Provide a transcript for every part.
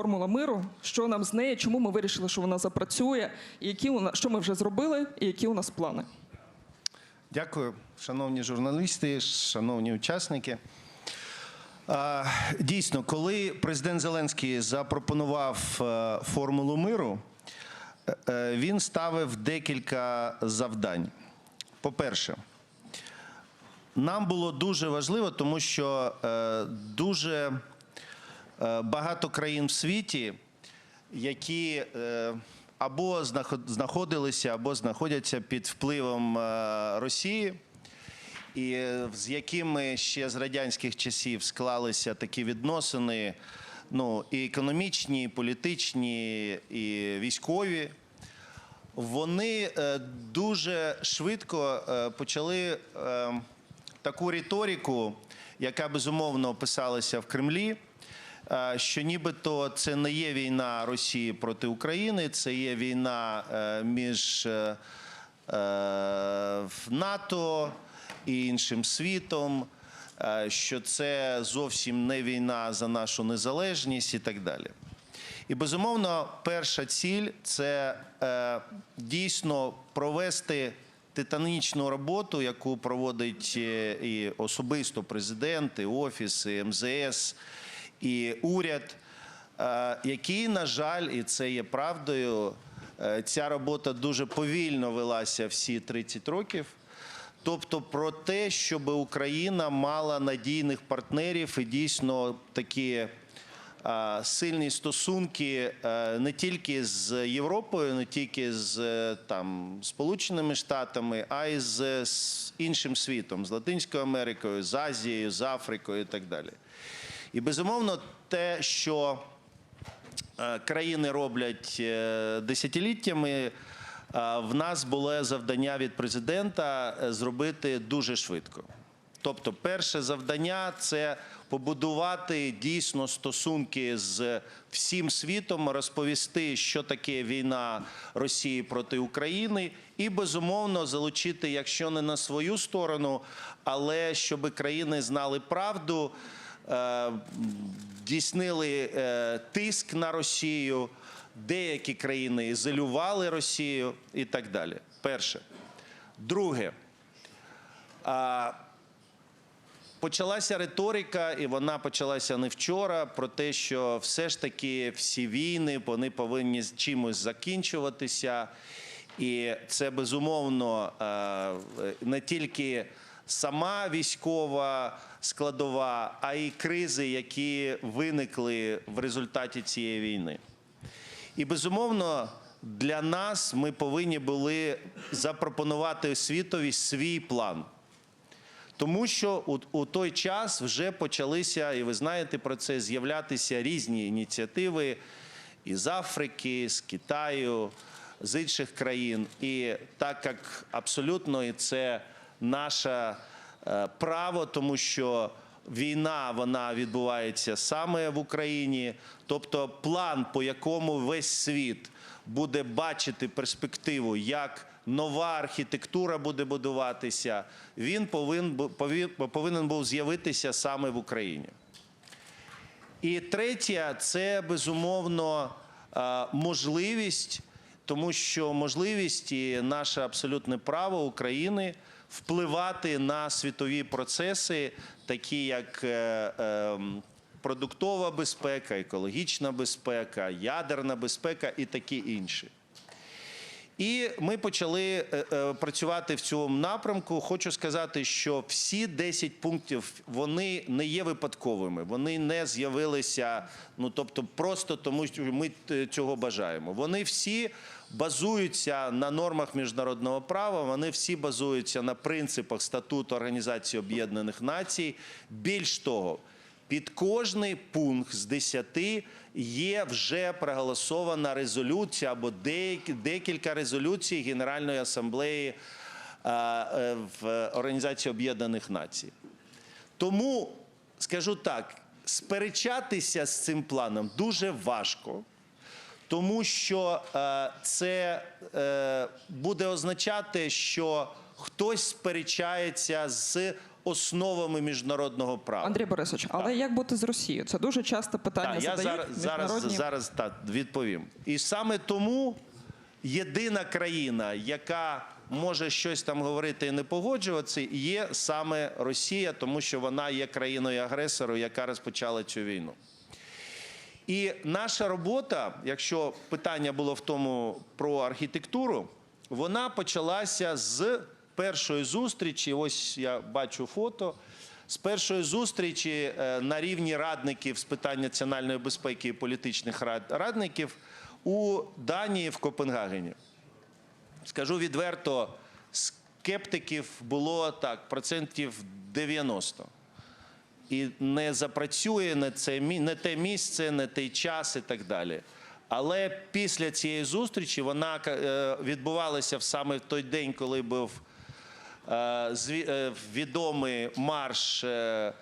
формула миру, що нам з неї, чому ми вирішили, що вона запрацює, і які у нас, що ми вже зробили, і які у нас плани. Дякую, шановні журналісти, шановні учасники. Дійсно, коли президент Зеленський запропонував е, формулу миру, е, е, він ставив декілька завдань. По-перше, нам було дуже важливо, тому що дуже багато країн в світі, які е, або знаход- знаходилися, або знаходяться під впливом е, Росії, і е, з якими ще з радянських часів склалися такі відносини, ну і економічні, і політичні, і військові вони е, дуже швидко е, почали е, таку риторику, яка безумовно писалася в Кремлі. Е, Що нібито це не є війна Росії проти України, це є війна е, між е, НАТО і іншим світом, що це зовсім не війна за нашу незалежність і так далі. І безумовно, перша ціль це дійсно провести титанічну роботу, яку проводить і особисто президент, і офіс, і МЗС, і уряд, е, який, на жаль, і це є правдою, е, ця робота дуже повільно велася всі 30 років. Тобто про те, щоб Україна мала надійних партнерів і дійсно такі а, сильні стосунки е, не тільки з Європою, не тільки з е, там Сполученими Штатами, а й з іншим світом, з Латинською Америкою, з Азією, з Африкою і так далі. І безумовно, те, що е, країни роблять е, десятиліттями. е, В нас було завдання від президента зробити дуже швидко. Тобто, перше завдання це побудувати дійсно стосунки з всім світом, розповісти, що таке війна Росії проти України, і безумовно залучити, якщо не на свою сторону, але щоб країни знали правду дійснили е, тиск на Росію, деякі країни ізолювали Росію і так далі. Перше. Друге. Почалася риторика, і вона почалася не вчора, про те, що все ж таки всі війни вони повинні чимось закінчуватися. І це безумовно е, не тільки сама військова складова, а й кризи, які виникли в результаті цієї війни. І безумовно, для нас ми повинні були запропонувати світові свій план. Тому що у, у той час вже почалися, і ви знаєте про це, з'являтися різні ініціативи із Африки, з Китаю, з інших країн. І так як абсолютно і це наше е, право, тому що війна вона відбувається саме в Україні, тобто план, по якому весь світ буде бачити перспективу, як нова архітектура буде будуватися, він повинен, був з'явитися саме в Україні. І третє це безумовно е, можливість, тому що можливість і наше абсолютне право України впливати на світові процеси, такі як е, ем, продуктова безпека, екологічна безпека, ядерна безпека і такі інші. І ми почали е, е, працювати в цьому напрямку. Хочу сказати, що всі 10 пунктів вони не є випадковими. Вони не з'явилися, ну тобто, просто тому, що ми е, цього бажаємо. Вони всі базуються на нормах міжнародного права. Вони всі базуються на принципах статуту Організації Об'єднаних Націй. Більш того, під кожний пункт з 10 є вже проголосована резолюція або декілька резолюцій Генеральної асамблеї е, е, в Організації Об'єднаних Націй. Тому скажу так: сперечатися з цим планом дуже важко. Тому що е, це буде означати, що хтось сперечається з основами міжнародного права. Андрій Борисович, але як бути з Росією? Це дуже часто питання Так, я задають зараз, зараз, міжнародні. зараз так відповім. І саме тому єдина країна, яка може щось там говорити і не погоджуватися, є саме Росія, тому що вона є країною агресором, яка розпочала цю війну. І наша робота, якщо питання було в тому про архітектуру, вона почалася з першої зустрічі. Ось я бачу фото. З першої зустрічі е, на рівні радників з питань національної безпеки і політичних рад- радників у Данії в Копенгагені. Скажу відверто, скептиків було так, процентів 90 і не запрацює не, це, не те місце, не той час і так далі. Але після цієї зустрічі вона е, відбувалася саме в той день, коли був відомий марш е,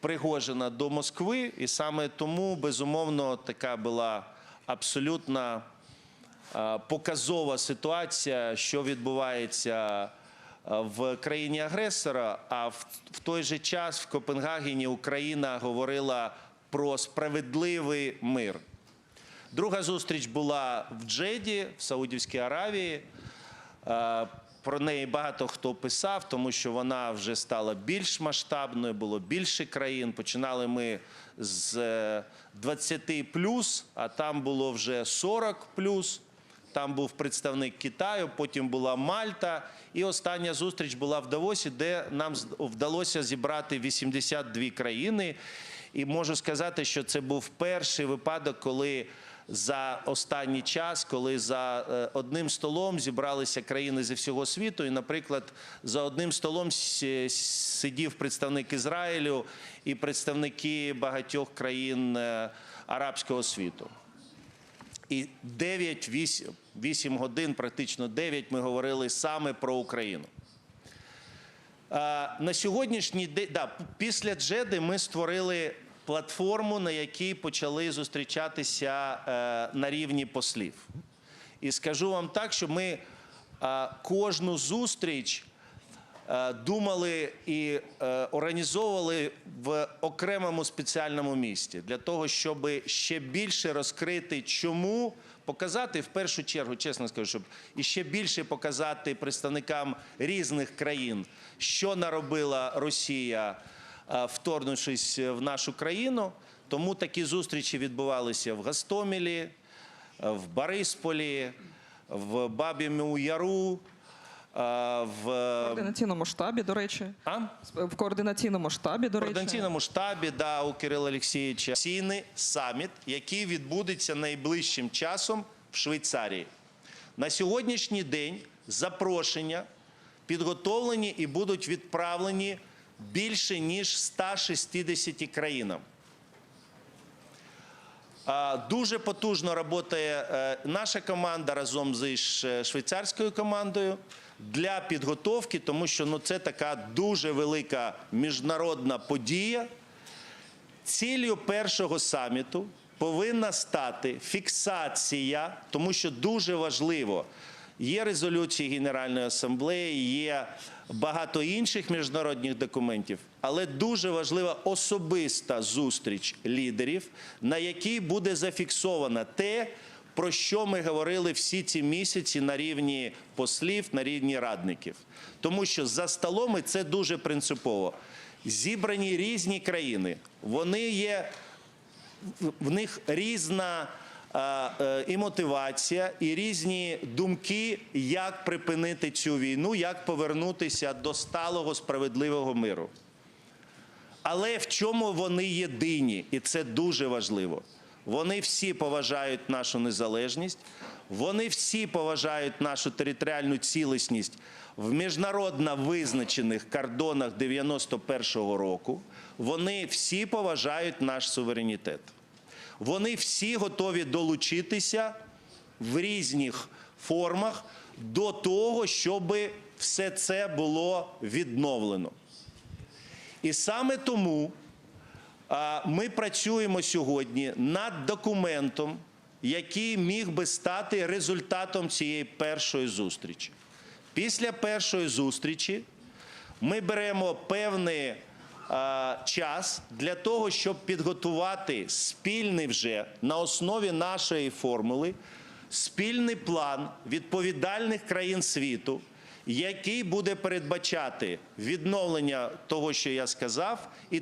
Пригожина до Москви, і саме тому, безумовно, така була абсолютна е, показова ситуація, що відбувається е, в країні агресора. А в той же час в Копенгагені Україна говорила про справедливий мир. Друга зустріч була в Джеді, в Саудівській Аравії. Е, Про неї багато хто писав, тому що вона вже стала більш масштабною, було більше країн. Починали ми з е, 20 плюс, а там було вже 40 плюс. Там був представник Китаю, потім була Мальта, і остання зустріч була в Давосі, де нам вдалося зібрати 82 країни. І можу сказати, що це був перший випадок, коли за останній час, коли за е, одним столом зібралися країни зі всього світу, і, наприклад, за одним столом сидів представник Ізраїлю і представники багатьох країн е, арабського світу. І 9-8 8 годин, практично 9, ми говорили саме про Україну. На сьогоднішній день, да, після Джеди ми створили платформу, на якій почали зустрічатися е, на рівні послів. І скажу вам так, що ми е, кожну зустріч е, думали і організовували в окремому спеціальному місті для того, щоб ще більше розкрити, чому показати в першу чергу, чесно скажу, щоб і ще більше показати представникам різних країн, що наробила Росія, вторгнувшись в нашу країну. Тому такі зустрічі відбувалися в Гастомелі, е, в Борисполі, в Баб'єму Яру, е, в В координаційному штабі, до речі. а? В координаційному штабі, до В речі. координаційному штабі да, у Кирила Олексійовича Сійний саміт, який відбудеться найближчим часом в Швейцарії. На сьогоднішній день запрошення підготовлені і будуть відправлені більше ніж 160 країнам. Дуже потужно працює е, наша команда разом з швейцарською командою для підготовки, тому що ну, це така дуже велика міжнародна подія. Ціллю першого саміту повинна стати фіксація, тому що дуже важливо. Є резолюції Генеральної асамблеї, є багато інших міжнародних документів, але дуже важлива особиста зустріч лідерів, на якій буде зафіксовано те, про що ми говорили всі ці місяці на рівні послів, на рівні радників. Тому що за столом це дуже принципово. Зібрані різні країни, вони є в них різна і мотивація, і різні думки, як припинити цю війну, як повернутися до сталого справедливого миру. Але в чому вони єдині, і це дуже важливо. Вони всі поважають нашу незалежність, вони всі поважають нашу територіальну цілісність в міжнародно визначених кордонах 91-го року. Вони всі поважають наш суверенітет. Вони всі готові долучитися в різних формах до того, щоб все це було відновлено. І саме тому ми працюємо сьогодні над документом, який міг би стати результатом цієї першої зустрічі. Після першої зустрічі ми беремо певний час для того, щоб підготувати спільний вже на основі нашої формули спільний план відповідальних країн світу, який буде передбачати відновлення того, що я сказав, і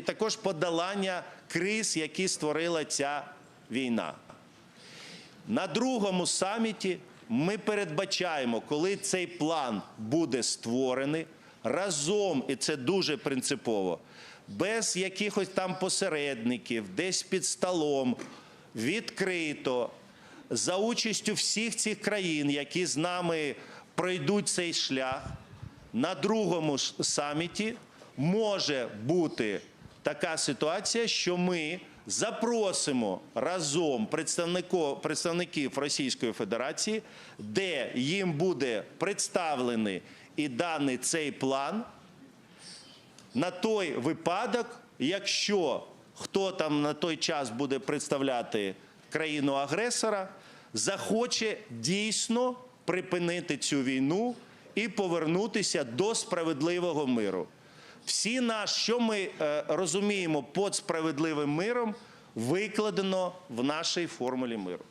також подолання криз, які створила ця війна. На другому саміті ми передбачаємо, коли цей план буде створений разом, і це дуже принципово, без якихось там посередників, десь під столом, відкрито, за участю всіх цих країн, які з нами пройдуть цей шлях, на другому саміті може бути така ситуація, що ми запросимо разом представників Російської Федерації, де їм буде представлений і даний цей план на той випадок, якщо хто там на той час буде представляти країну-агресора, захоче дійсно припинити цю війну і повернутися до справедливого миру. Всі наш, що ми е, розуміємо під справедливим миром, викладено в нашій формулі миру.